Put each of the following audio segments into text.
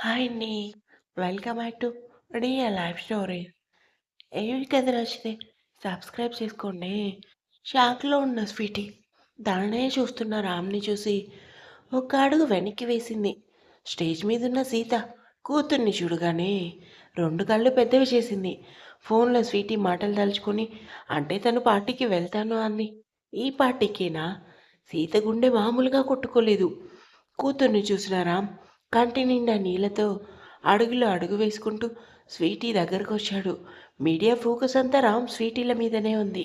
Hi అండి. Welcome back to dear life story. ఏవి కథ నచ్చితే సబ్స్క్రైబ్ చేసుకోండి. షాక్‌లో ఉన్న స్వీటీ తననే చూస్తున్న రామ్‌ని చూసి ఒక అడుగు వెనక్కి వేసింది. స్టేజ్ మీదున్న సీత కూతుర్ని చూడగానే రెండు కళ్ళు పెద్దవి చేసింది. ఫోన్‌లో స్వీటీ మాటలు తలుచుకొని అంటే తను పార్టీకి వెళ్తాను అంది. ఈ పార్టీకేనా? సీత గుండె మామూలుగా కొట్టుకోలేదు. కూతుర్ని చూసిన రామ్ కంటి నిండా నీళ్ళతో అడుగులో అడుగు వేసుకుంటూ స్వీటీ దగ్గరకు వచ్చాడు. మీడియా ఫోకస్ అంతా రామ్ స్వీటీల మీదనే ఉంది.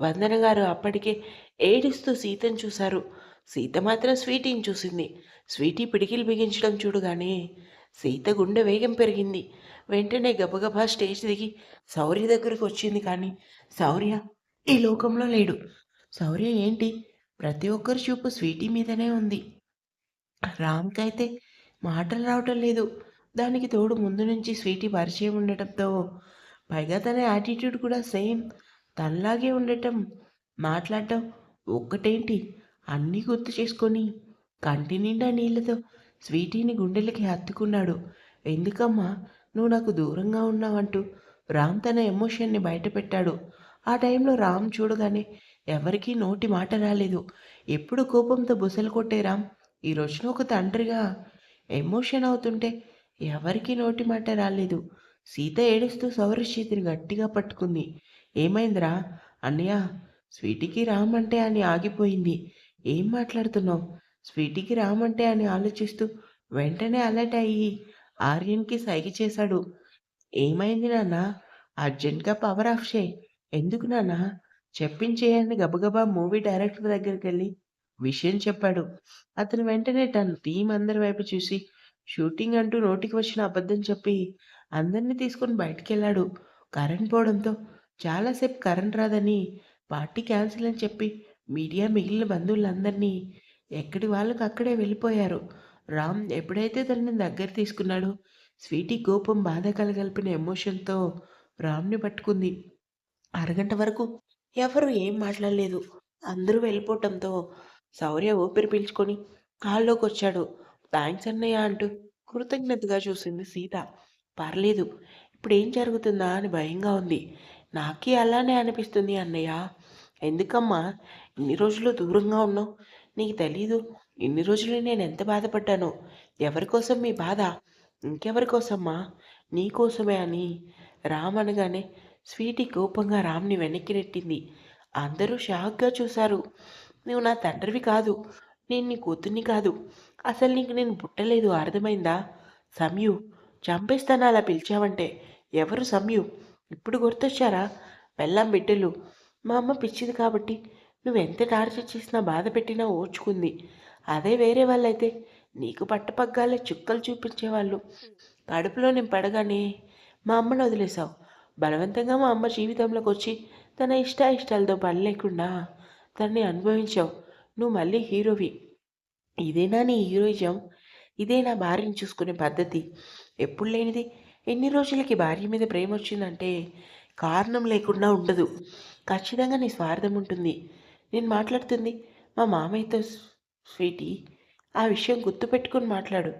వందన గారు అప్పటికే ఏడుస్తూ సీతను చూశారు. సీత మాత్రం స్వీటీని చూసింది. స్వీటీ పిడికిలు బిగించడం చూడగానే సీత గుండె వేగం పెరిగింది. వెంటనే గబగబా స్టేజ్ దిగి శౌర్య దగ్గరకు వచ్చింది కానీ శౌర్య ఈ లోకంలో లేడు. శౌర్య ఏంటి ప్రతి ఒక్కరి చూపు స్వీటీ మీదనే ఉంది. రామ్‌కైతే మాటలు రావటం లేదు. దానికి తోడు ముందు నుంచి స్వీటీ పరిచయం ఉండటంతో పైగా తన యాటిట్యూడ్ కూడా సేమ్ తనలాగే ఉండటం, మాట్లాడటం ఒక్కటేంటి అన్నీ గుర్తు చేసుకొని కంటి నిండా నీళ్ళతో స్వీటీని గుండెలకి హత్తుకున్నాడు. ఎందుకమ్మా నువ్వు నాకు దూరంగా ఉన్నావంటూ రామ్ తన ఎమోషన్‌ని బయటపెట్టాడు. ఆ టైంలో రామ్ చూడగానే ఎవరికీ నోటి మాట రాలేదు. ఎప్పుడు కోపంతో బుసలు కొట్టే రామ్ ఈ రోజున ఒక తండ్రిగా ఎమోషన్ అవుతుంటే ఎవరికీ నోటి మాట రాలేదు. సీత ఏడుస్తూ శౌర్య చేతిని గట్టిగా పట్టుకుంది. ఏమైందిరా? అన్నయ్య స్వీటీకి రామంటే అని ఆగిపోయింది. ఏం మాట్లాడుతున్నావు? స్వీటీకి రామంటే అని ఆలోచిస్తూ వెంటనే అలర్ట్ అయ్యి ఆర్యన్‌కి సైగ చేశాడు. ఏమైంది నాన్న అర్జెంట్‌గా పవర్ ఆఫ్ చేయి ఎందుకు నాన్నా? చెప్పించేయండి గబగబా మూవీ డైరెక్టర్ దగ్గరికి వెళ్ళి విషయం చెప్పాడు. అతను వెంటనే తన టీం అందరి వైపు చూసి షూటింగ్ అంటూ నోటికి వచ్చిన అబద్ధం చెప్పి అందరిని తీసుకొని బయటికెళ్ళాడు. కరెంట్ పోవడంతో చాలాసేపు కరెంట్ రాదని పార్టీ క్యాన్సిల్ అని చెప్పి మీడియా మిగిలిన బంధువులందరినీ ఎక్కడి వాళ్ళకు అక్కడే వెళ్ళిపోయారు. రామ్ ఎప్పుడైతే తనని దగ్గర తీసుకున్నాడో స్వీటీ కోపం, బాధ కలగలిపిన ఎమోషన్‌తో రామ్‌ని పట్టుకుంది. అరగంట వరకు ఎవరు ఏం మాట్లాడలేదు. అందరూ వెళ్ళిపోవటంతో శౌర్య ఊపిరి పీల్చుకొని హాల్లోకొచ్చాడు. థ్యాంక్స్ అన్నయ్య అంటూ కృతజ్ఞతగా చూసింది సీత. పర్లేదు. ఇప్పుడేం జరుగుతుందా అని భయంగా ఉంది. నాకీ అలానే అనిపిస్తుంది అన్నయ్య. ఎందుకమ్మా ఇన్ని రోజులు దూరంగా ఉన్నావు? నీకు తెలీదు ఇన్ని రోజులు నేను ఎంత బాధపడ్డానో. ఎవరికోసం మీ బాధ? ఇంకెవరికోసమ్మా నీకోసమే అని రామ్ అనగానే స్వీటీ కోపంగా రామ్‌ని వెనక్కి నెట్టింది. అందరూ షాక్‌గా చూశారు. నువ్వు నా తండ్రివి కాదు. నేను నీ కూతుర్ని కాదు. అసలు నీకు నేను పుట్టలేదు అర్థమైందా? సంయు చంపేస్తాను అలా పిలిచావంటే. ఎవరు సంయు? ఇప్పుడు గుర్తొచ్చారా? వెళ్ళాం బిడ్డలు. మా అమ్మ పిచ్చిది కాబట్టి నువ్వెంత టార్చర్ చేసినా బాధ పెట్టినా ఓర్చుకుంది. అదే వేరే వాళ్ళైతే నీకు పట్టపగ్గాలే చుక్కలు చూపించేవాళ్ళు. కడుపులో నేను పడగానే మా అమ్మను వదిలేసావు. బలవంతంగా మా అమ్మ జీవితంలోకి వచ్చి తన ఇష్టాయిష్టాలతో పని లేకుండా దాన్ని అనుభవించావు. నువ్వు మళ్ళీ హీరోవి. ఇదేనా నీ హీరోయిజం? ఇదే నా భార్యని చూసుకునే పద్ధతి? ఎప్పుడు లేనిది ఎన్ని రోజులకి భార్య మీద ప్రేమ వచ్చిందంటే కారణం లేకుండా ఉండదు. ఖచ్చితంగా నీ స్వార్థం ఉంటుంది. నేను మాట్లాడుతుంది మా మామయ్యతో స్వీటీ. ఆ విషయం గుర్తుపెట్టుకొని మాట్లాడు.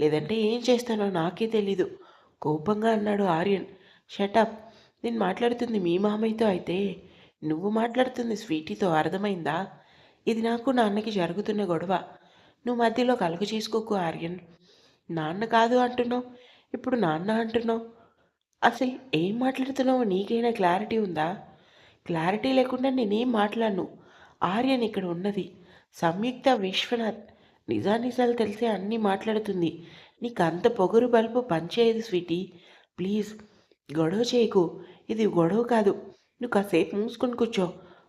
లేదంటే ఏం చేస్తానో నాకే తెలీదు. కోపంగా అన్నాడు ఆర్యన్. షటప్. నేను మాట్లాడుతుంది మీ మామయ్యతో అయితే నువ్వు మాట్లాడుతుంది స్వీటీతో అర్థమైందా? ఇది నాకు నాన్నకి జరుగుతున్న గొడవ. నువ్వు మధ్యలో కలుగు చేసుకోకు ఆర్యన్. నాన్న కాదు అంటున్నావు. ఇప్పుడు నాన్న అంటున్నావు. అసలు ఏం మాట్లాడుతున్నావు నీకైనా క్లారిటీ ఉందా? క్లారిటీ లేకుండా నేనేం మాట్లాడను. ఆర్యన్ ఇక్కడ ఉన్నది. సంయుక్త విశ్వనాథ్. నిజానిజాలు తెలిసే అన్నీ మాట్లాడుతుంది. నీకు అంత పొగరు బలుపు పనిచేయదు స్వీటీ. ప్లీజ్ గొడవ చేయకు. ఇది గొడవ కాదు. నువ్వు కాసేపు మూసుకొని కూర్చో.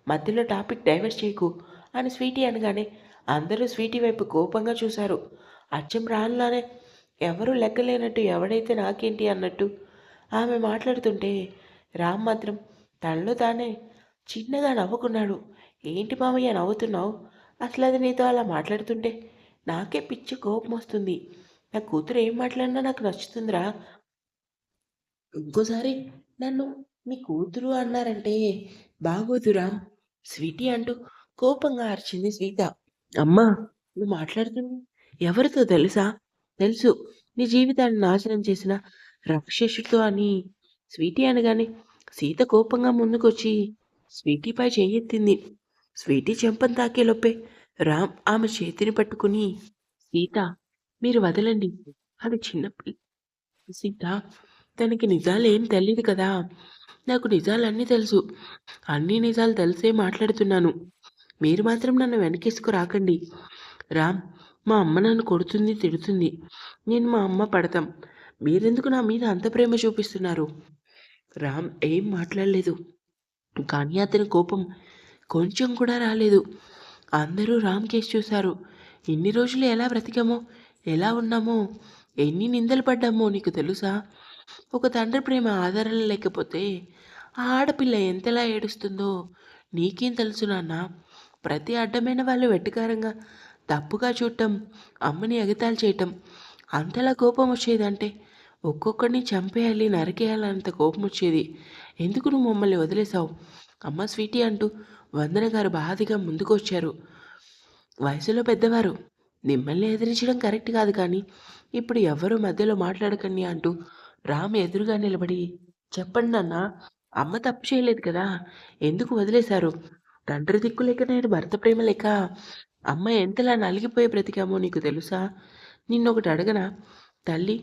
మధ్యలో టాపిక్ డైవర్ట్ చేయకు అని స్వీటీ అనగానే అందరూ స్వీటీ వైపు కోపంగా చూశారు. అచ్చం రానులానే ఎవరూ లెక్కలేనట్టు ఎవడైతే నాకేంటి అన్నట్టు ఆమె మాట్లాడుతుంటే రామ్ మాత్రం తనలో తానే చిన్నగా నవ్వుకున్నాడు. ఏంటి మామయ్య నవ్వుతున్నావు? అసలు అది నీతో అలా మాట్లాడుతుంటే నాకే పిచ్చి కోపం వస్తుంది. నా కూతురు ఏం మాట్లాడినా నాకు నచ్చుతుందిరా. ఇంకోసారి నన్ను మీ కూతురు అన్నారంటే బాగోదురా స్వీటీ అంటూ కోపంగా అరిచింది సీత. అమ్మా నువ్వు మాట్లాడుతుంది ఎవరితో తెలుసా? తెలుసు. నీ జీవితాన్ని నాశనం చేసిన రాక్షసుడితో అని స్వీటీ అనగానే సీత కోపంగా ముందుకొచ్చి స్వీటీపై చేయెత్తింది స్వీటీ చెంపను తాకేలోపే రామ్ ఆమె చేతిని పట్టుకుని సీత మీరు వదలండి అది చిన్న సీత తనకి నిజాలు ఏం తెలియదు కదా నాకు నిజాలన్నీ తెలుసు. అన్ని నిజాలు తెలిసే మాట్లాడుతున్నాను. మీరు మాత్రం నన్ను వెనకేసుకు రాకండి రామ్ మా అమ్మ నన్ను కొడుతుంది తిడుతుంది. నేను మా అమ్మ పడతాం. మీరెందుకు నా మీద అంత ప్రేమ చూపిస్తున్నారు? రామ్ ఏం మాట్లాడలేదు. కానీ అతని కోపం కొంచెం కూడా రాలేదు. అందరూ రామ్ కేసు చూశారు. ఎన్ని రోజులు ఎలా బ్రతికామో ఎలా ఉన్నామో ఎన్ని నిందలు పడ్డామో నీకు తెలుసా? ఒక తండ్రి ప్రేమ ఆదరణ లేకపోతే ఆ ఆడపిల్ల ఎంతలా ఏడుస్తుందో నీకేం తెలుసు నాన్న. ప్రతి అడ్డమైన వాళ్ళు వెట్టికారంగా తప్పుగా చూడటం అమ్మని ఎగతాలు చేయటం అంతలా కోపం వచ్చేదంటే ఒక్కొక్కడిని చంపేయాలి నరికేయాలంత కోపం వచ్చేది. ఎందుకు నువ్వు మమ్మల్ని వదిలేసావు అమ్మ స్వీటీ అంటూ వందన గారు బాధగా ముందుకు వచ్చారు వయసులో పెద్దవారు మిమ్మల్ని ఎదిరించడం కరెక్ట్ కాదు కానీ ఇప్పుడు ఎవరు మధ్యలో మాట్లాడకండి అంటూ రామ్ ఎదురుగా నిలబడి చెప్పండి నాన్న అమ్మ తప్పు చేయలేదు కదా ఎందుకు వదిలేశారు? తండ్రి దిక్కు లేక నేను భర్త ప్రేమ లేక అమ్మ ఎంతలా నలిగిపోయి బ్రతికామో నీకు తెలుసా? నిన్నొకటి అడగనా? తల్లి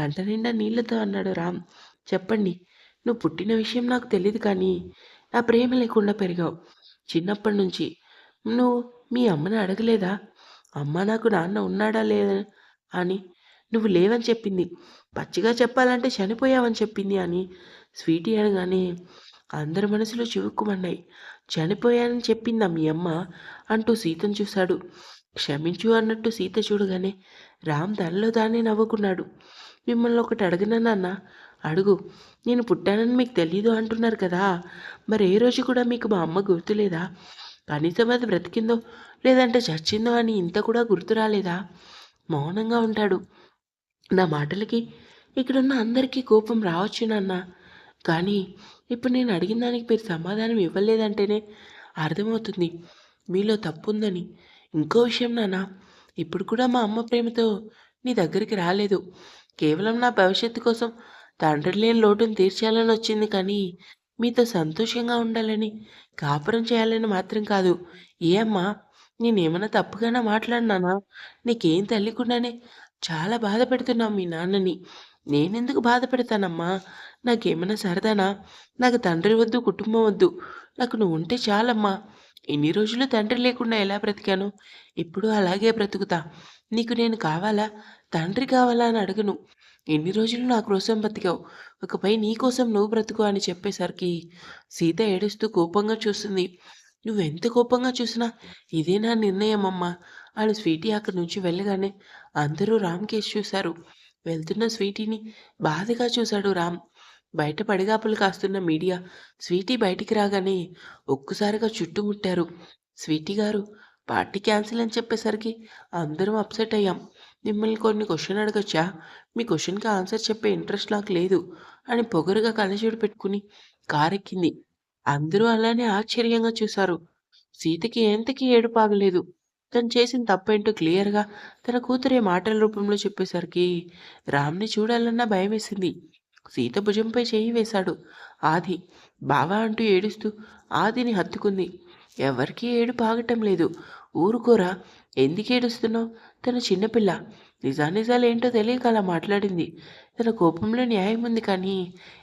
గంట నిండా నీళ్ళతో అన్నాడు రామ్. చెప్పండి నువ్వు పుట్టిన విషయం నాకు తెలియదు కానీ నా ప్రేమ లేకుండా పెరిగావు. చిన్నప్పటి నుంచి నువ్వు మీ అమ్మని అడగలేదా? అమ్మ నాకు నాన్న ఉన్నాడా లేదా అని నువ్వు లేవని చెప్పింది. పచ్చిగా చెప్పాలంటే చనిపోయావని చెప్పింది అని స్వీటీ అనగానే అందరి మనసులో చివుక్కుమన్నాయి చనిపోయానని చెప్పిందా మీ అమ్మ? అంటూ సీతను చూశాడు. క్షమించు అన్నట్టు సీత చూడగానే రామ్ తనలో తానే నవ్వుకున్నాడు. మిమ్మల్ని ఒకటి అడగనా నాన్న? అడుగు. నేను పుట్టానని మీకు తెలీదు అంటున్నారు కదా. మరి ఏ రోజు కూడా మీకు మా అమ్మ గుర్తులేదా? కనీసం అది బ్రతికిందో లేదంటే చచ్చిందో అని ఇంత కూడా గుర్తు రాలేదా? మౌనంగా ఉంటాడు. నా మాటలకి ఇక్కడున్న అందరికీ కోపం రావచ్చు నాన్న. కానీ ఇప్పుడు నేను అడిగిన దానికి మీరు సమాధానం ఇవ్వలేదంటేనే అర్థమవుతుంది. మీలో తప్పుందని. ఇంకో విషయం నాన్న ఇప్పుడు కూడా మా అమ్మ ప్రేమతో నీ దగ్గరికి రాలేదు. కేవలం నా భవిష్యత్తు కోసం తండ్రి లేని లోటును తీర్చాలని వచ్చింది కానీ మీతో సంతోషంగా ఉండాలని కాపురం చేయాలని మాత్రం కాదు. ఏ అమ్మా నేనేమైనా తప్పుగానే మాట్లాడినానా? నీకేం తెలియకుండానే చాలా బాధ పెడుతున్నావు మీ నాన్నని. నేనెందుకు బాధ పెడతానమ్మా? నాకేమైనా సరదానా? నాకు తండ్రి వద్దు కుటుంబం వద్దు. నాకు నువ్వు ఉంటే చాలమ్మా. ఎన్ని రోజులు తండ్రి లేకుండా ఎలా బ్రతికాను? ఇప్పుడు అలాగే బ్రతుకుతా. నీకు నేను కావాలా? తండ్రి కావాలా అని అడగను. ఎన్ని రోజులు నా కోసం బ్రతికావు? ఒకపై నీ కోసం నువ్వు బ్రతుకు అని చెప్పేసరికి సీత ఏడుస్తూ కోపంగా చూస్తుంది. నువ్వెంత కోపంగా చూసినా ఇదే నా నిర్ణయం అమ్మా అని స్వీటీ అక్కడి నుంచి వెళ్ళగానే అందరూ రామ్ కేసు చూశారు. వెళ్తున్న స్వీటీని బాధగా చూశాడు రామ్. బయట పడిగాపులు కాస్తున్న మీడియా స్వీటీ బయటికి రాగానే ఒక్కసారిగా చుట్టుముట్టారు. స్వీటీ గారు పార్టీ క్యాన్సిల్ అని చెప్పేసరికి అందరం అప్సెట్ అయ్యాం. మిమ్మల్ని కొన్ని క్వశ్చన్ అడగచ్చా? మీ క్వశ్చన్కి ఆన్సర్ చెప్పే ఇంట్రెస్ట్ నాకు లేదు అని పొగరుగా కళ్ళజోడు పెట్టుకుని కారెక్కింది. అందరూ అలానే ఆశ్చర్యంగా చూశారు. సీతకి ఎంతకీ ఏడుపాగలేదు. తను చేసిన తప్పేంటో క్లియర్గా తన కూతురే మాటల రూపంలో చెప్పేసరికి రామ్ని చూడాలన్నా భయం వేసింది సీత భుజంపై చేయి వేశాడు. ఆది బావా అంటూ ఏడుస్తూ ఆదిని హత్తుకుంది. ఎవరికీ ఏడు పాగటం లేదు. ఊరుకోరా ఎందుకు ఏడుస్తున్నావు? తన చిన్నపిల్ల. నిజానిజాలు ఏంటో తెలియక అలా మాట్లాడింది. తన కోపంలో న్యాయం ఉంది కానీ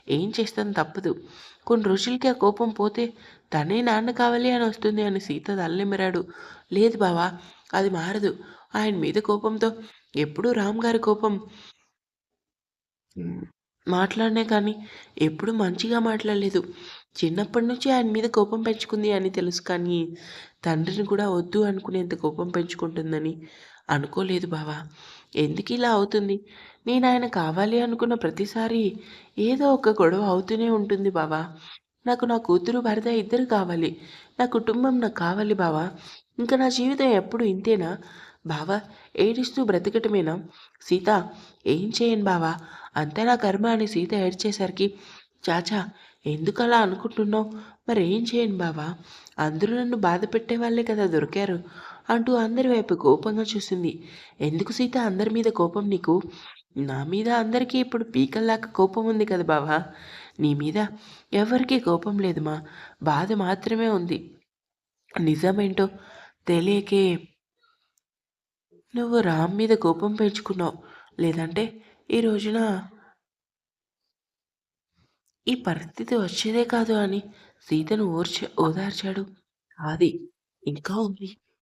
ఏం చేస్తాను తప్పదు. కొన్ని రోజులకి ఆ కోపం పోతే తనే నాన్న కావాలి అని వస్తుంది అని సీత తల్లెమిరాడు లేదు బావా అది మారదు. ఆయన మీద కోపంతో ఎప్పుడూ రామ్ గారి కోపం మాట్లాడినా కానీ ఎప్పుడు మంచిగా మాట్లాడలేదు. చిన్నప్పటి నుంచి ఆయన మీద కోపం పెంచుకుంది అని తెలుసు కానీ తండ్రిని కూడా వద్దు అనుకునేంత కోపం పెంచుకుంటుందని అనుకోలేదు బావా. ఎందుకు ఇలా అవుతుంది? నేను ఆయన కావాలి అనుకున్న ప్రతిసారి ఏదో ఒక గొడవ అవుతూనే ఉంటుంది బావా. నాకు నా కూతురు భర్త ఇద్దరు కావాలి. నా కుటుంబం నాకు కావాలి బావా. ఇంకా నా జీవితం ఎప్పుడు ఇంతేనా? బావా ఏడిస్తూ బ్రతకటమేనా? సీత ఏం చేయను బావా? అంతే నా కర్మ అని సీత ఏడ్చేసరికి చాచా ఎందుకు అలా అనుకుంటున్నావు? మరి ఏం చేయను బావా? అందరూ నన్ను బాధ పెట్టే వాళ్ళే కదా దొరికారు. అంటూ అందరి వైపు కోపంగా చూసింది. ఎందుకు సీత? అందరి మీద కోపం నీకు? నా మీద అందరికీ ఇప్పుడు పీకల్లాగా కోపం ఉంది కదా బావా? నీ మీద ఎవరికీ కోపం లేదు మా. బాధ మాత్రమే ఉంది. నిజమేంటో తెలియకే నువ్వు రామ్ మీద కోపం పెంచుకున్నావు. లేదంటే ఈ రోజున ఈ పరిస్థితి వచ్చేదే కాదు అని సీతను ఓర్చ ఓదార్చాడు. అది ఇంకా ఉంది.